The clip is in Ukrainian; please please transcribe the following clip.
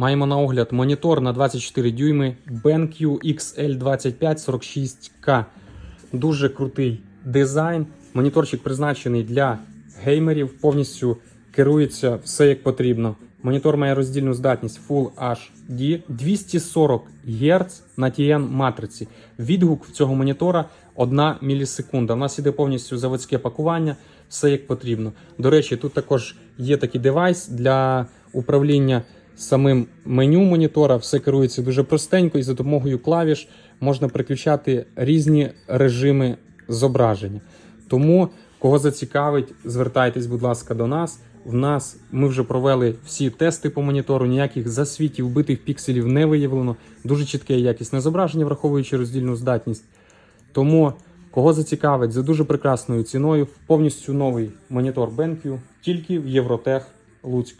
Маємо на огляд монітор на 24 дюйми BenQ XL2546K. Дуже крутий дизайн. Моніторчик призначений для геймерів, повністю керується все як потрібно. Монітор має роздільну здатність Full HD 240 Гц на TN матриці. Відгук в цього монітора 1 мілісекунда. У нас іде повністю заводське пакування, все як потрібно. До речі, тут також є такий девайс для управління самим меню монітора. Все керується дуже простенько і за допомогою клавіш можна приключати різні режими зображення. Тому, кого зацікавить, звертайтесь, будь ласка, до нас. В нас ми вже провели всі тести по монітору, ніяких засвітів, вбитих пікселів не виявлено. Дуже чітке якісне зображення, враховуючи роздільну здатність. Тому, кого зацікавить, за дуже прекрасною ціною, повністю новий монітор BenQ, тільки в Євротех Луцьк.